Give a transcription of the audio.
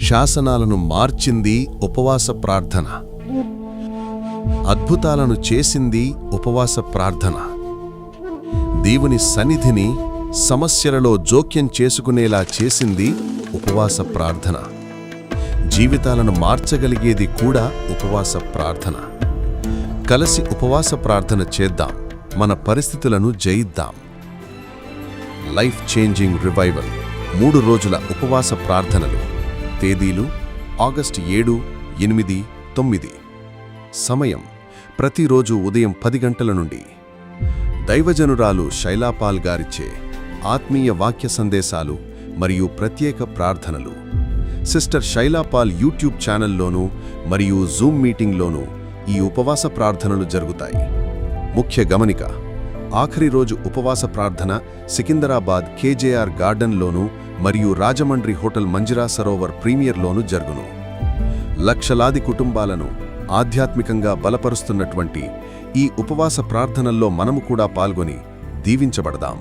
శాసనాలను మార్చింది ఉపవాస ప్రార్థన. అద్భుతాలను చేసింది ఉపవాస ప్రార్థన. దేవుని సన్నిధిని సమస్యలలో జోక్యం చేసుకునేలా చేసింది ఉపవాస ప్రార్థన. జీవితాలను మార్చగలిగేది కూడా ఉపవాస ప్రార్థన. కలిసి ఉపవాస ప్రార్థన చేద్దాం. మన పరిస్థితులను జయిద్దాం. Life changing revival. మూడు రోజుల ఉపవాస ప్రార్థనలు. తేదీలు ఆగస్టు ఏడు ఎనిమిది తొమ్మిది. సమయం ప్రతిరోజు ఉదయం పది గంటల నుండి. దైవజనురాలు శైలాపాల్ గారిచే ఆత్మీయ వాక్య సందేశాలు మరియు ప్రత్యేక ప్రార్థనలు. సిస్టర్ శైలాపాల్ యూట్యూబ్ ఛానల్లోనూ మరియు జూమ్ మీటింగ్లోనూ ఈ ఉపవాస ప్రార్థనలు జరుగుతాయి. ముఖ్య గమనిక ఆఖరి రోజు ఉపవాస ప్రార్థన సికిందరాబాద్ కేజేఆర్ గార్డెన్లోనూ మరియు రాజమండ్రి హోటల్ మంజిరా సరోవర్ ప్రీమియర్లోనూ జరుగును. లక్షలాది కుటుంబాలను ఆధ్యాత్మికంగా బలపరుస్తున్నటువంటి ఈ ఉపవాస ప్రార్థనల్లో మనము కూడా పాల్గొని దీవించబడదాం.